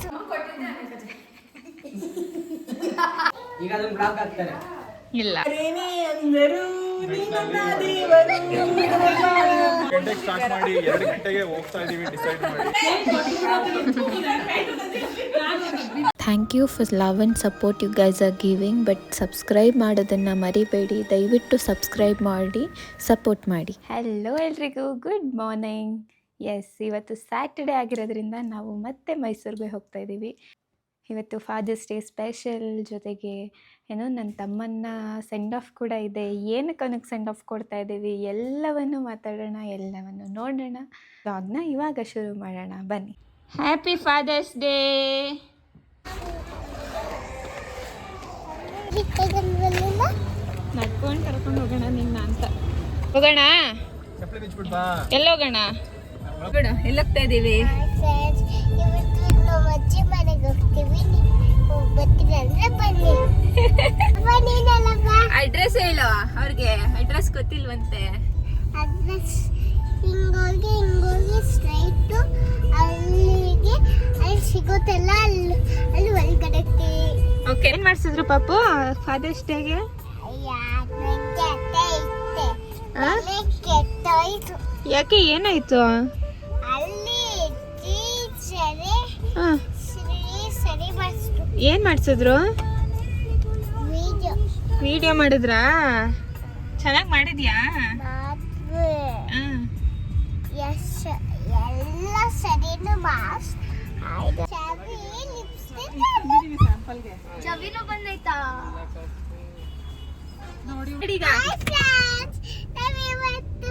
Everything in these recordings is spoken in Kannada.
ಈಗ ಅದನ್ನ ಬ್ಲಾಕ್ ಹಾಕ್ತಾರೆ. ಇಲ್ಲ. ಗಂಟೆಗೆ ಸ್ಟಾರ್ಟ್ ಮಾಡಿ ಎರಡು ಗಂಟೆಗೆ ಹೋಗ್ತಾ ಇದೀವಿ ಡಿಸೈಡ್ ಮಾಡಿ. Thank you for love and support you guys are giving but subscribe ಮಾಡೋದನ್ನು ಮರಿಬೇಡಿ. ದಯವಿಟ್ಟು ಸಬ್ಸ್ಕ್ರೈಬ್ ಮಾಡಿ ಸಪೋರ್ಟ್ ಮಾಡಿ. ಹಲೋ ಎಲ್ರಿಗೂ ಗುಡ್ ಮಾರ್ನಿಂಗ್ ಎಸ್ ಇವತ್ತು ಸ್ಯಾಟರ್ಡೇ ಆಗಿರೋದ್ರಿಂದ ನಾವು ಮತ್ತೆ ಮೈಸೂರಿಗೆ ಹೋಗ್ತಾ ಇದ್ದೀವಿ. ಇವತ್ತು ಫಾದರ್ಸ್ ಡೇ ಸ್ಪೆಷಲ್ ಜೊತೆಗೆ ಏನೋ ನನ್ನ ತಮ್ಮನ್ನ ಸೆಂಡ್ ಆಫ್ ಕೂಡ ಇದೆ. ಏನಕ್ಕೆ ಅವನಿಗೆ ಸೆಂಡ್ ಆಫ್ ಕೊಡ್ತಾ ಇದ್ದೀವಿ? ಎಲ್ಲವನ್ನು ಮಾತಾಡೋಣ ಎಲ್ಲವನ್ನು ನೋಡೋಣ. ಬ್ಲಾಗ್ನ ಇವಾಗ ಶುರು ಮಾಡೋಣ. ಬನ್ನಿ. ಹ್ಯಾಪಿ ಫಾದರ್ಸ್ ಡೇ ನಡ್ಕೊಂಡು ಕರ್ಕೊಂಡು ಹೋಗೋಣ ನಿನ್ನ ಅಂತ. ಹೋಗೋಣ? ಚಪ್ಪಲಿ ಬಿಚ್ಬಿಟ್ ಇದ್ದೀವಿ? ಅಡ್ರೆಸ್ ಹೇಳು ಅವ್ರಿಗೆ. ಅಡ್ರೆಸ್ ಗೊತ್ತಿಲ್ವಂತೆ. ಅಡ್ರೆಸ್ ಹಿಂಗೋಗಿ ಹಿಂಗೋಗಿ ಸ್ಟ್ರೈಟು ಅಲ್ಲಿಗೆ. ಅಲ್ಲಿ ಸಿಗುತ್ತಲ್ಲ ಅಲ್ಲಿ ಅಲ್ಲಿ ಒಳಗಡೆ ಓಕೆ ಏನು ಮಾಡಿಸಿದ್ರು ಪಾಪು ಫಾದರ್ಸ್ ಡೇಗೆ ಯಾಕೆ ಏನಾಯ್ತು? ಹಾಂ. ಏನು ಮಾಡಿಸಿದ್ರು? ವಿಡಿಯೋ ಮಾಡಿದ್ರಾ? ಚೆನ್ನಾಗಿ ಮಾಡಿದ್ಯಾ? ಎಲ್ಲ ಸರಿನು ಮಾಸ್ ಚವಿನು ಬಂದೈತಾ? ಫ್ರೆಂಡ್ಸ್ ನಾವಿವತ್ತು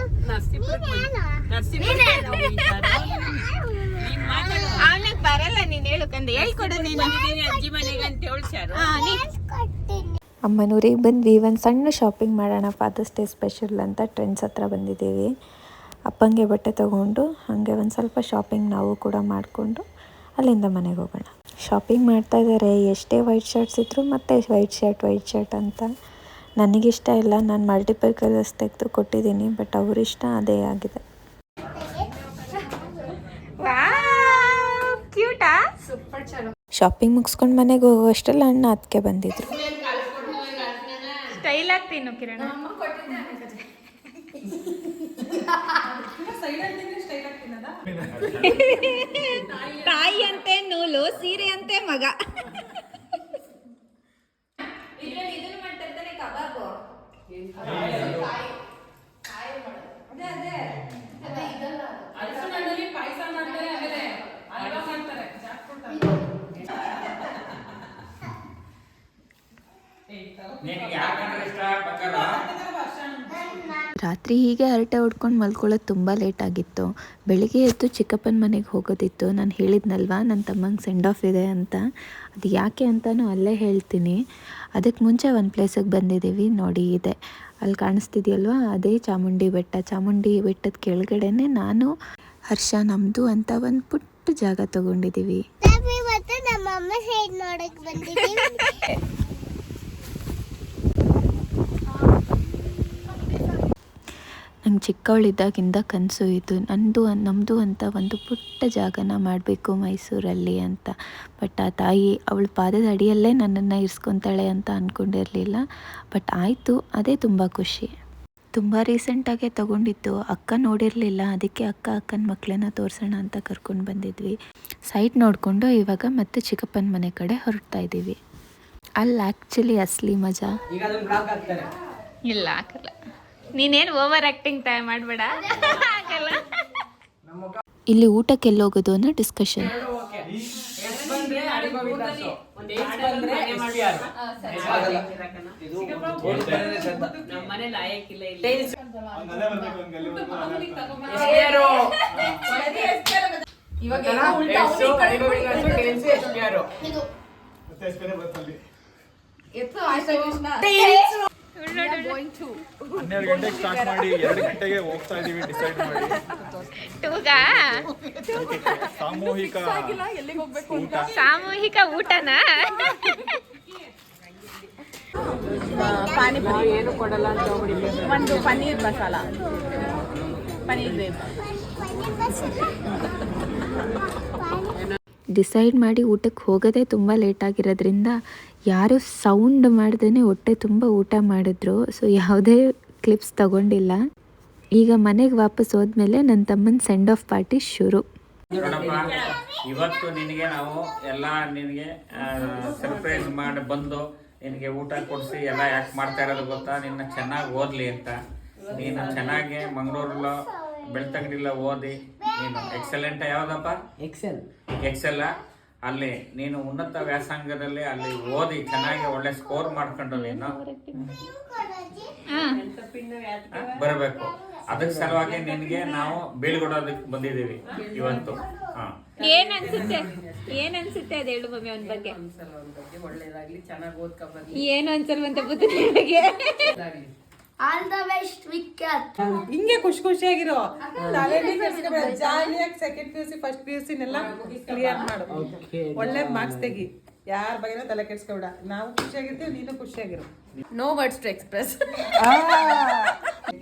ಅವನಿಗೆ ಬರಲ್ಲ ನೀನು ಹೇಳಕ್ಕಂದೆ ಹೇಳ್ಕೊಡು ನೀನು. ಅಜ್ಜಿ ಮನೆಗೆ ಅಂತ ಹೇಳ್ಸ್ಯಾರು. ಕೊಡ್ತೀನಿ ಅಮ್ಮನೂರಿಗೆ ಬಂದ್ವಿ. ಒಂದು ಸಣ್ಣ ಶಾಪಿಂಗ್ ಮಾಡೋಣ ಫಾದರ್ಸ್ ಡೇ ಸ್ಪೆಷಲ್ ಅಂತ ಟ್ರೆಂಡ್ಸ್ ಹತ್ರ ಬಂದಿದ್ದೀವಿ. ಅಪ್ಪಂಗೆ ಬಟ್ಟೆ ತಗೊಂಡು ಹಾಗೆ ಒಂದು ಸ್ವಲ್ಪ ಶಾಪಿಂಗ್ ನಾವು ಕೂಡ ಮಾಡಿಕೊಂಡು ಅಲ್ಲಿಂದ ಮನೆಗೆ ಹೋಗೋಣ. ಶಾಪಿಂಗ್ ಮಾಡ್ತಾ ಇದ್ದಾರೆ. ಎಷ್ಟೇ ವೈಟ್ ಶರ್ಟ್ಸ್ ಇದ್ದರೂ ಮತ್ತೆ ವೈಟ್ ಶರ್ಟ್ ವೈಟ್ ಶರ್ಟ್ ಅಂತ. ನನಗಿಷ್ಟ ಇಲ್ಲ. ನಾನು ಮಲ್ಟಿಪಲ್ ಕಲರ್ಸ್ ತೆಗೆದು ಕೊಟ್ಟಿದ್ದೀನಿ ಬಟ್ ಅವರಿಷ್ಟ ಅದೇ ಆಗಿದೆ. ಶಾಪಿಂಗ್ ಮುಗಿಸ್ಕೊಂಡು ಮನೆಗೆ ಹೋಗೋಷ್ಟರಲ್ಲಿ ಅಣ್ಣ ಅದಕ್ಕೆ ಬಂದಿದ್ರು. ಸ್ಟೈಲ್ ಆಗ್ತೀನಿ ಕಿರಣ. ತಾಯಿ ಅಂತೆ ನೂಲು ಸೀರೆ ಅಂತೆ ಮಗ. ಪಾಯಸ ಮಾಡ್ತಾರೆ ಆಮೇಲೆ ಮಾಡ್ತಾರೆ ರಾತ್ರಿ ಹೀಗೆ ಹರಟೆ ಹೊಡ್ಕೊಂಡು ಮಲ್ಕೊಳ್ಳೋದು ತುಂಬ ಲೇಟ್ ಆಗಿತ್ತು. ಬೆಳಿಗ್ಗೆ ಎದ್ದು ಚಿಕ್ಕಪ್ಪನ ಮನೆಗೆ ಹೋಗೋದಿತ್ತು. ನಾನು ಹೇಳಿದ್ನಲ್ವಾ ನನ್ನ ತಮ್ಮಂಗೆ ಸೆಂಡ್ ಆಫ್ ಇದೆ ಅಂತ. ಅದು ಯಾಕೆ ಅಂತಲೂ ಅಲ್ಲೇ ಹೇಳ್ತೀನಿ. ಅದಕ್ಕೆ ಮುಂಚೆ ಒಂದು ಪ್ಲೇಸಿಗೆ ಬಂದಿದ್ದೀವಿ ನೋಡಿ ಇದೆ. ಅಲ್ಲಿ ಕಾಣಿಸ್ತಿದೆಯಲ್ವಾ? ಅದೇ ಚಾಮುಂಡಿ ಬೆಟ್ಟ. ಚಾಮುಂಡಿ ಬೆಟ್ಟದ ಕೆಳಗಡೆನೆ ನಾನು ಹರ್ಷ ನಮ್ಮದು ಅಂತ ಒಂದು ಪುಟ್ಟ ಜಾಗ ತಗೊಂಡಿದ್ದೀವಿ ನಾವಿವತ್ತು ನಮ್ಮ ಅಮ್ಮ ಸೈಡ್ ನೋಡಕ್ ಬಂದಿದ್ದೀವಿ ನಂಗೆ ಚಿಕ್ಕವಳಿದ್ದಾಗಿಂದ ಕನಸು ಇದು. ನಂದು ನಮ್ಮದು ಅಂತ ಒಂದು ಪುಟ್ಟ ಜಾಗನ ಮಾಡಬೇಕು ಮೈಸೂರಲ್ಲಿ ಅಂತ. ಬಟ್ ಆ ತಾಯಿ ಅವಳ ಪಾದದ ಅಡಿಯಲ್ಲೇ ನನ್ನನ್ನು ಇರಿಸ್ಕೊತಾಳೆ ಅಂತ ಅಂದ್ಕೊಂಡಿರಲಿಲ್ಲ ಬಟ್ ಆಯಿತು ಅದೇ ತುಂಬ ಖುಷಿ. ತುಂಬ ರೀಸೆಂಟಾಗೆ ತೊಗೊಂಡಿತ್ತು ಅಕ್ಕ ನೋಡಿರಲಿಲ್ಲ. ಅದಕ್ಕೆ ಅಕ್ಕ ಅಕ್ಕನ ಮಕ್ಕಳನ್ನ ತೋರಿಸೋಣ ಅಂತ ಕರ್ಕೊಂಡು ಬಂದಿದ್ವಿ. ಸೈಟ್ ನೋಡಿಕೊಂಡು ಇವಾಗ ಮತ್ತೆ ಚಿಕ್ಕಪ್ಪನ ಮನೆ ಕಡೆ ಹೊರಡ್ತಾ ಇದ್ದೀವಿ. ಅಲ್ಲಿ ಆ್ಯಕ್ಚುಲಿ ಅಸಲಿ ಮಜಾ. ಇಲ್ಲ ಹಾಕಲ್ಲ. ನೀನೇನು ಓವರ್ ಆಕ್ಟಿಂಗ್ ತಯಾರು ಮಾಡಬೇಡ? ಇಲ್ಲಿ ಊಟಕ್ಕೆ ಎಲ್ಲಿ ಹೋಗೋದು ಅನ್ನೋ ಡಿಸ್ಕಷನ್. ಇವಾಗ ಹನ್ನೆರಡು ಗಂಟೆಗೆ ಸ್ಟಾರ್ಟ್ ಮಾಡಿ ಎರಡು ಗಂಟೆಗೆ ಹೋಗ್ತಾ ಇದೀವಿ ಡಿಸೈಡ್ ಮಾಡಿ. ಟೂಗ? ಸಾಮೂಹಿಕ ಊಟ. ಸಾಮೂಹಿಕ ಊಟನಾ? ಪಾನಿಪುರಿ ಏನು ಕೊಡಲ್ಲ ಅಂತ ಹೋಗ್ಬಿಡಿ ಒಂದು ಪನ್ನೀರ್ ಮಸಾಲ. ಪನ್ನೀರ್ ಗ್ರೇವಿ ಡಿಸೈಡ್ ಮಾಡಿ ಊಟಕ್ಕೆ ಹೋಗೋದೇ ತುಂಬ ಲೇಟ್ ಆಗಿರೋದ್ರಿಂದ ಯಾರು ಸೌಂಡ್ ಮಾಡ್ದೇ ಹೊಟ್ಟೆ ತುಂಬ ಊಟ ಮಾಡಿದ್ರು. ಸೊ ಯಾವುದೇ ಕ್ಲಿಪ್ಸ್ ತಗೊಂಡಿಲ್ಲ. ಈಗ ಮನೆಗೆ ವಾಪಸ್ ಹೋದ್ಮೇಲೆ ನನ್ನ ತಮ್ಮನ ಸೆಂಡ್ ಆಫ್ ಪಾರ್ಟಿ ಶುರು. ಇವತ್ತು ನಿನಗೆ ನಾವು ಎಲ್ಲ ನಿನಗೆ ಸರ್ಪ್ರೈಸ್ ಮಾಡಿ ಬಂದು ನಿನಗೆ ಊಟ ಕೊಡಿಸಿ ಎಲ್ಲ ಯಾಕೆ ಮಾಡ್ತಾ ಇರೋದು ಗೊತ್ತಾ? ನಿನ್ನ ಚೆನ್ನಾಗಿ ಓದಲಿ ಅಂತ. ನೀನು ಚೆನ್ನಾಗಿ ಮಂಗಳೂರಲ್ಲೋ ಬೆಳ್ತಂಗಡಿಲ್ಲ ಓದಿ ನೀನು. ಎಕ್ಸಲೆಂಟ್ ಯಾವುದಪ್ಪ? ಎಕ್ಸೆಲ್ ಎಕ್ಸೆಲ್ಲ ಅಲ್ಲಿ ನೀನು ಉನ್ನತ ವ್ಯಾಸಂಗದಲ್ಲಿ ಅಲ್ಲಿ ಓದಿ ಚೆನ್ನಾಗಿ ಒಳ್ಳೆ ಸ್ಕೋರ್ ಮಾಡ್ಕೊಂಡು ನೀನು ಬರಬೇಕು. ಅದಕ್ಕೆ ಸಲುವಾಗಿ ನಿನಗೆ ನಾವು ಬೀಳ್ಕೊಡೋದಕ್ಕೆ ಬಂದಿದ್ದೀವಿ ಇವತ್ತು. ಹಾಂ. ಏನ್ ಅನ್ಸುತ್ತೆ? ಏನ್ ಅನ್ಸುತ್ತೆ ಅದ್ ಹೇಳು ಮಮ್ಮಿ ಅವನ ಬಗ್ಗೆ? ಒಳ್ಳೇದಾಗ್ಲಿ ಚೆನ್ನಾಗಿ ಓದ್ಕೊಂಡ್ ಏನು ಅನ್ಸಲ್ವಂತ ಬುದ್ಧಿ. ಆಲ್ ದ ಬೆಸ್ಟ್ ಹಿಂಗೆ ಖುಷಿ ಖುಷಿಯಾಗಿರೋ. ಜಾಲಿಯಾಗಿ second P U C first P U ಸಿನೆಲ್ಲ clear ಮಾಡು ಒಳ್ಳೆ ಮಾರ್ಕ್ಸ್ ತೆಗಿ. ಯಾರ ಬಗ್ಗೆನೂ ತಲೆ ಕೆಡ್ಸ್ಕೊಬೇಡ. ನಾವು ಖುಷಿಯಾಗಿರ್ತೀವಿ ನೀನು ಖುಷಿಯಾಗಿರು. ನೋ ವರ್ಡ್ಸ್ ಟು ಎಕ್ಸ್ಪ್ರೆಸ್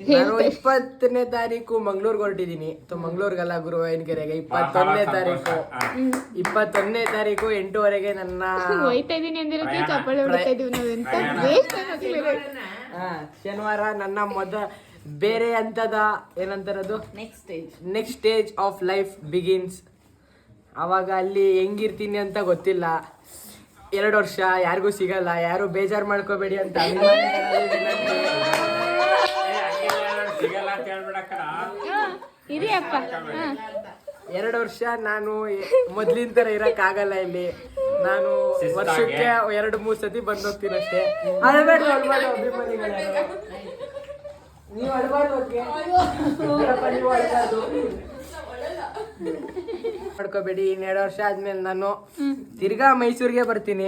ನಾನು ಇಪ್ಪತ್ತನೇ ತಾರೀಕು ಮಂಗ್ಳೂರ್ಗೆ ಹೊರಟಿದ್ದೀನಿ ಮಂಗ್ಳೂರ್ಗಲ್ಲ ಗುರುವಾಯನಕೆರೆಗೆ ಇಪ್ಪತ್ತೊಂದನೇ ತಾರೀಕು. ಇಪ್ಪತ್ತೊಂದನೇ ತಾರೀಕು ಎಂಟೂವರೆಗೆ ನನ್ನ ಹೋಯ್ತಾ ಇದೀನಿ ಚಪ್ಪಾಳೆ ಹೊಡಿತಾ ಇದೀವಿ ಶನಿವಾರ ನನ್ನ ಮೊದ ಬೇರೆ ಹಂತದ ಏನಂತಾರದು? Next stage next stage of life begins ಅವಾಗ ಅಲ್ಲಿ ಹೆಂಗಿರ್ತೀನಿ ಅಂತ ಗೊತ್ತಿಲ್ಲ. ಎರಡು ವರ್ಷ ಯಾರಿಗೂ ಸಿಗಲ್ಲ ಯಾರು ಬೇಜಾರು ಮಾಡ್ಕೋಬೇಡಿ ಅಂತ ಇರಿ ಅಪ್ಪ. ಹಾ. ಎರಡು ವರ್ಷ ನಾನು ಮೊದ್ಲಿನ ತರ ಇರಕ್ ಆಗಲ್ಲ ಇಲ್ಲಿ. ನಾನು ವರ್ಷಕ್ಕೆ ಎರಡು ಮೂರ್ ಸತಿ ಬಂದ್ ಹೋಗ್ತೀನಿ ಅಷ್ಟೇ. ನೀವು ಅಡಬಾರ್ದು ನೀವು ಅಳ್ಬಾರ್ದು. ಮಾಡ್ಕೋಬೇಡಿ ಇನ್ನೆರಡು ವರ್ಷ ಆದ್ಮೇಲೆ ನಾನು ತಿರ್ಗಾ ಮೈಸೂರಿಗೆ ಬರ್ತೀನಿ.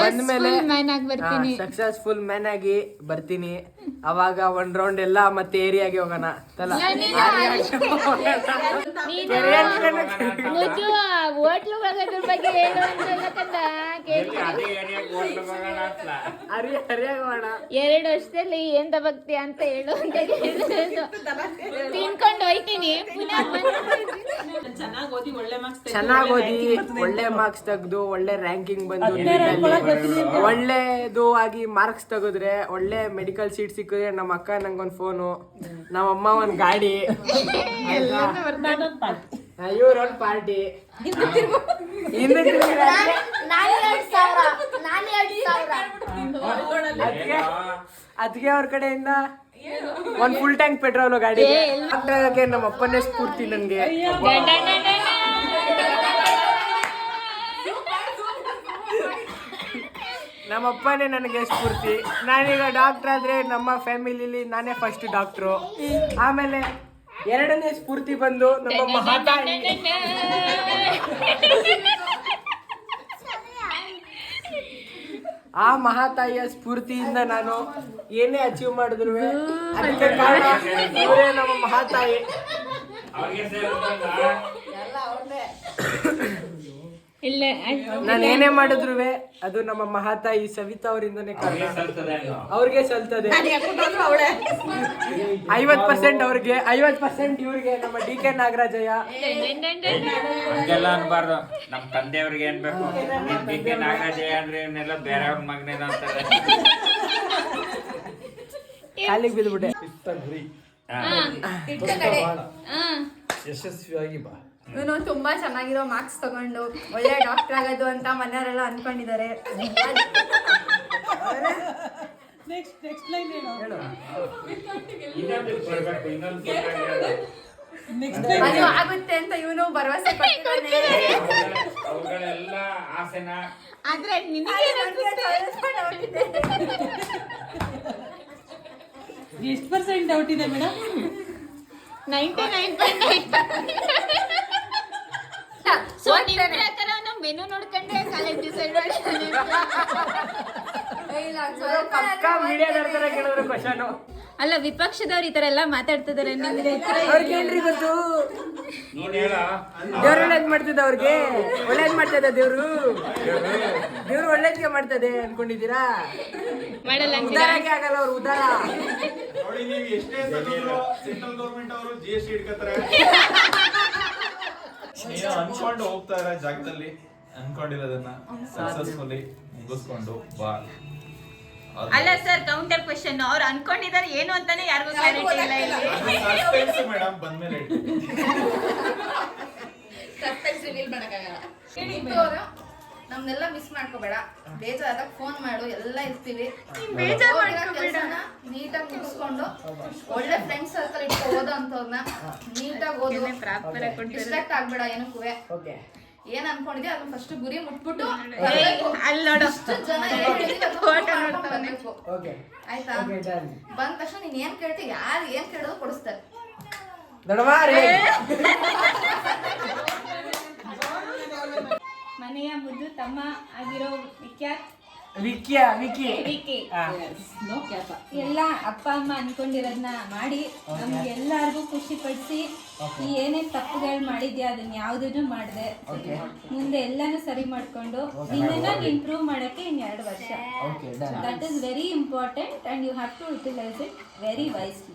ಬಂದ್ಮೇಲೆ ಮ್ಯಾನ್ ಆಗಿ ಬರ್ತೀನಿ. ಸಕ್ಸಸ್ಫುಲ್ ಮ್ಯಾನ್ ಆಗಿ ಬರ್ತೀನಿ. ಅವಾಗ ಒನ್ ರೌಂಡ್ ಎಲ್ಲ ಮತ್ತೆ ಏರಿಯಾಗೆ ಹೋಗೋಣ. ತಲ ಎರಡು ವರ್ಷದಲ್ಲಿ ಏನ್ ತಬಕ್ತಿ ಅಂತ ಹೇಳು. ತಿನ್ಕೊಂಡು ಹೋಯ್ತೀನಿ. ಚೆನ್ನಾಗಿ ಓದಿ ಒಳ್ಳೆ ಮಾರ್ಕ್ಸ್ ತೆಗೆದು ಓದಿ ಒಳ್ಳೆ ಮಾರ್ಕ್ಸ್ ತೆಗ್ದು ಒಳ್ಳೆ ರ್ಯಾಂಕಿಂಗ್ ಬಂದು ಒಳ್ಳೇದು ಆಗಿ ಮಾರ್ಕ್ಸ್ ತೆಗೆದ್ರೆ ಒಳ್ಳೆ ಮೆಡಿಕಲ್ ಸೀಟ್ ಸಿಕ್ಕಿದ್ರೆ ನಮ್ಮ ಅಕ್ಕ ನಂಗೊಂದು ಫೋನು ನಮ್ಮ ಅಮ್ಮ ಒಂದು ಗಾಡಿ. ಇವ್ರೊಂದ್ ಪಾರ್ಟಿ ಹಿಂದೆ ತಿರ್ಗಿದ್ರೆ ನಾನು ಎರಡು ನಾನು ಎರಡು ಸಾವಿರ. ಅದ್ಕೆ ಅದ್ಕೆ ಅವ್ರ ಕಡೆಯಿಂದ ಒಂದ್ ಫುಲ್ ಟ್ಯಾಂಕ್ ಪೆಟ್ರೋಲ್ ಗಾಡಿ ಡಾಕ್ಟರ್ ಆಗಕ್ಕೆ ನಮ್ಮ ಅಪ್ಪನೇ ಸ್ಫೂರ್ತಿ ನನ್ಗೆ. ನಮ್ಮ ಅಪ್ಪನೇ ನನಗೆ ಸ್ಫೂರ್ತಿ. ನಾನೀಗ ಡಾಕ್ಟರ್ ಆದ್ರೆ ನಮ್ಮ ಫ್ಯಾಮಿಲಿಲಿ ನಾನೇ ಫಸ್ಟ್ ಡಾಕ್ಟ್ರು ಆಮೇಲೆ ಎರಡನೇ ಸ್ಫೂರ್ತಿ ಬಂದು ನಮ್ಮ ಮಹಾತಾಯಿ. ಆ ಮಹಾತಾಯಿಯ ಸ್ಫೂರ್ತಿಯಿಂದ ನಾನು ಏನೇ ಅಚೀವ್ ಮಾಡಿದ್ರು ಅದಕ್ಕೆ ಕಾರಣ ಇವರೇ ನಮ್ಮ ಮಹಾತಾಯಿ. ಇಲ್ಲ ನಾನು ಏನೇ ಮಾಡಿದ್ರು ಅದು ನಮ್ಮ ಮಹಾತಾಯಿ ಸವಿತಾ ಅವರಿಂದನೇ ಕಾರಣ. ಅವ್ರಿಗೆ ಸಲ್ತದೆ ಐವತ್ ಪರ್ಸೆಂಟ್ ಅವ್ರಿಗೆ ಐವತ್ ಪರ್ಸೆಂಟ್ ಇವ್ರಿಗೆ ನಮ್ಮ ಡಿ ಕೆ ನಾಗರಾಜಯ್ಯ ಹಂಗೆಲ್ಲ ಅನ್ಬಾರ್ದು ನಮ್ಮ ತಂದೆಯವ್ರಿಗೆ ಏನ್ ಬೇಕು ಡಿ ಕೆ ನಾಗರಾಜಯ್ಯ ಅಂದ್ರೆ ಇವನ್ನೆಲ್ಲ ಬೇರೆಯವ್ರ ಮಗನೇನ ಅಂತಾರೆ ಕಾಲಿಗೆ ಬಿದ್ಬಿಟ್ಟೆ ಯಶಸ್ವಿಯಾಗಿ ಬಾ ಇವನು ತುಂಬಾ ಚೆನ್ನಾಗಿರೋ ಮಾರ್ಕ್ಸ್ ತಗೊಂಡು ಒಳ್ಳೆ ಡಾಕ್ಟರ್ ಆಗೋದು ಅಂತ ಮನೆಯವರೆಲ್ಲ ಅನ್ಕೊಂಡಿದ್ದಾರೆ. ನೆಕ್ಸ್ಟ್ ಲೈನ್ ಹೇಳು. ಅದು ಆಗುತ್ತೆ ಅಂತ ಇವನು ಭರವಸೆ ಕೊಟ್ಟಿದ್ದಾನೆ. ಅವುಗಳೆಲ್ಲ ಆಸೆನ ಆದ್ರೆ ನಿನಗೆ ಎಷ್ಟು ಪರ್ಸೆಂಟ್ ಡೌಟ್ ಇದೆ madam? Ninety nine point so ನಿಮ್ಮ ಪ್ರಕಾರ ನಾವು ಮೆನು ನೋಡ್ಕೊಂಡೆ ಕಾಲೇಜ್ ಡಿಸೈಡ್ ಮಾಡಿ ಅಲ್ಲ ವಿಪಕ್ಷದವ್ರು ಈ ತರ ಎಲ್ಲ ಮಾತಾಡ್ತಿದಾರೆ ಅವ್ರಿಗೆ ಏನ್ರಿ ಗೊತ್ತು? ದೇವ್ರು ಒಳ್ಳೇದ್ ಮಾಡ್ತದ ಅವ್ರಿಗೆ? ಒಳ್ಳೇದ್ ಮಾಡ್ತದ ದೇವ್ರು? ದೇವ್ರು ಒಳ್ಳೇದ್ಗೆ ಮಾಡ್ತದೆ ಅನ್ಕೊಂಡಿದ್ದೀರಾ? ಮಾಡಲ್ಲ? ಉದಾರಕ್ಕೆ ಆಗಲ್ಲ ಅವ್ರು ಉದಾರ ನೋಡಿ ನೀವು ಎಷ್ಟೇ ತಂದ್ರು ಸೆಂಟ್ರಲ್ ಗೌರ್ಮೆಂಟ್ ಅವರು ಜಿ ಎಸ್ ಟಿ ನೀನು ಅನ್ಕೊಂಡು ಹೋಗ್ತಾ ಇರೋ ಜಾಗದಲ್ಲಿ ಅನ್ಕೊಂಡಿರೋದನ್ನ ಸಕ್ಸಸ್ಫುಲಿ ಮುಗಿಸ್ಕೊಂಡು ಬಾ. ಅಲ್ಲ ಸರ್ ಕೌಂಟರ್ ಕ್ವೆಶ್ಚನ್ ಅವ್ರು ಅನ್ಕೊಂಡಿದ್ದಾರೆ ಏನು ಅಂತಾನೆ ಯಾರಿಗೂ ಕ್ಲಾರಿಟಿ ಇಲ್ಲ ಇಲ್ಲಿ. ಮೇಡಮ್ ಬಂದ್ಮೇಲೆ ನಮ್ನೆಲ್ಲ ಮಿಸ್ ಮಾಡ್ಕೋಬೇಡ. ಬೇಜಾರಾದಾಗ ಫೋನ್ ಮಾಡು ಎಲ್ಲ ಇರ್ತೀವಿ. ಬೇಜಾರ್ ಹೋಗಿರೋ ಮಾಡ್ಕೋಬೇಡ. ನೀಟಾಗಿ ಮುಗಿಸ್ಕೊಂಡು ಒಳ್ಳೆ ಫ್ರೆಂಡ್ಸ್ ಸರ್ಕಲ್ ಇಟ್ಕೊ ಓದೋ ನೀಟಾಗಿ ಓದು. ಡಿಸ್ಟ್ರಾಕ್ಟ್ ಆಗ್ಬೇಡ ಏನಕ್ಕೂ ಓಕೆ. ಏನ್ ಅನ್ಕೊಂಡಿದ್ಯಾ? ಅದನ್ನ ಫಸ್ಟ್ ಗುರಿ ಮುಟ್ಬಿಟ್ಟು ಆಯ್ತಾ? ಬಂದ ತಕ್ಷಣ ನೀನ್ ಏನ್ ಕೇಳ್ತಿ? ಯಾರು ಏನ್ ಕೇಳೋದು ಕೊಡಿಸ್ತಾರೆ. ಮುದ್ದು ತಮ್ಮ ಆಗಿರೋ ವಿಖ್ಯಾತ್ ವಿಕಿಯಾ ವಿಕಿ ವಿಕಿ. ಎಲ್ಲ ಅಪ್ಪ ಅಮ್ಮ ಅನ್ಕೊಂಡಿರೋದನ್ನ ಮಾಡಿ ನಮ್ಗೆಲ್ಲರಿಗೂ ಖುಷಿ ಪಡಿಸಿ ಈ ಏನೇನ್ ತಪ್ಪುಗಳು ಮಾಡಿದ್ಯಾ ಅದನ್ನ ಯಾವ್ದನ್ನು ಮಾಡಿದೆ? ಮುಂದೆ ಎಲ್ಲಾನು ಸರಿ ಮಾಡ್ಕೊಂಡು ನಿನ್ನನ್ನ ಇಂಪ್ರೂವ್ ಮಾಡಕ್ಕೆ ಇನ್ ಎರಡು ವರ್ಷ okay that is very important and you have to utilise it very wisely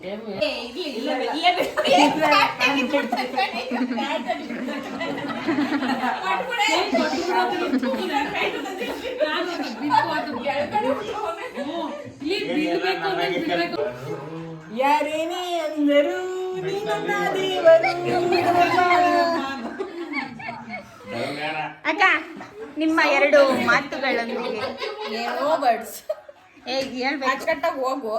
ಯಾರೇನೇ ಅಂದರು ಅಕ್ಕ ನಿಮ್ಮ ಎರಡು ಮಾತುಗಳೊಂದಿಗೆ. ಏ ಹೇಳ್ಬೇಕು. ಅಚ್ಚುಕಟ್ಟಾಗಿ ಹೋಗು.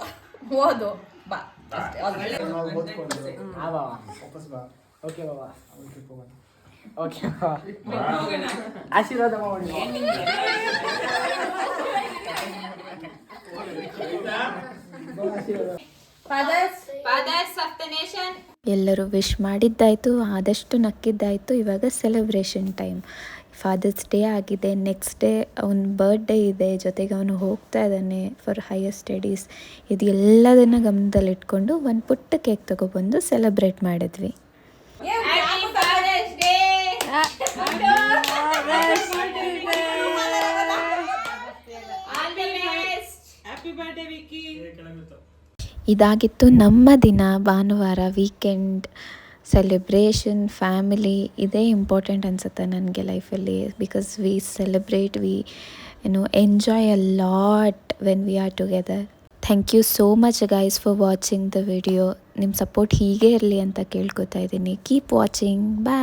ಓದು. ಬಾ. ಅಷ್ಟೇ. ಬಾವ ವಾಪಸ್ ಬಾ. ಓಕೆ ಬಾವ ಓಕೆ. ಆಶೀರ್ವಾದ ಮಾಡಿ. ಎಲ್ಲರೂ ವಿಶ್ ಮಾಡಿದ್ದಾಯಿತು ಆದಷ್ಟು ನಕ್ಕಿದ್ದಾಯಿತು. ಇವಾಗ ಸೆಲೆಬ್ರೇಷನ್ ಟೈಮ್. ಫಾದರ್ಸ್ ಡೇ ಆಗಿದೆ ನೆಕ್ಸ್ಟ್ ಡೇ ಅವನ ಬರ್ಡೇ ಇದೆ ಜೊತೆಗೆ ಅವನು ಹೋಗ್ತಾ ಇದ್ದಾನೆ ಫಾರ್ ಹೈಯರ್ ಸ್ಟಡೀಸ್. ಇದು ಎಲ್ಲದನ್ನು ಗಮನದಲ್ಲಿಟ್ಕೊಂಡು ಒಂದು ಪುಟ್ಟ ಕೇಕ್ ತಗೊಬಂದು ಸೆಲೆಬ್ರೇಟ್ ಮಾಡಿದ್ವಿ happy father's day all the best happy birthday Vicky ಇದಾಗಿತ್ತು ನಮ್ಮ ದಿನ, ಭಾನುವಾರ ವೀಕೆಂಡ್ ಸೆಲೆಬ್ರೇಷನ್ ಫ್ಯಾಮಿಲಿ ಇದೇ ಇಂಪಾರ್ಟೆಂಟ್ ಅನಿಸುತ್ತೆ ನನಗೆ ಲೈಫಲ್ಲಿ ಬಿಕಾಸ್ ವಿ ಸೆಲೆಬ್ರೇಟ್ ವಿ ಏನು enjoy a lot when we are together thank you so much guys for watching the video ನಿಮ್ಮ ಸಪೋರ್ಟ್ ಹೀಗೆ ಇರಲಿ ಅಂತ ಕೇಳ್ಕೊತಾ ಇದ್ದೀನಿ. Keep watching bye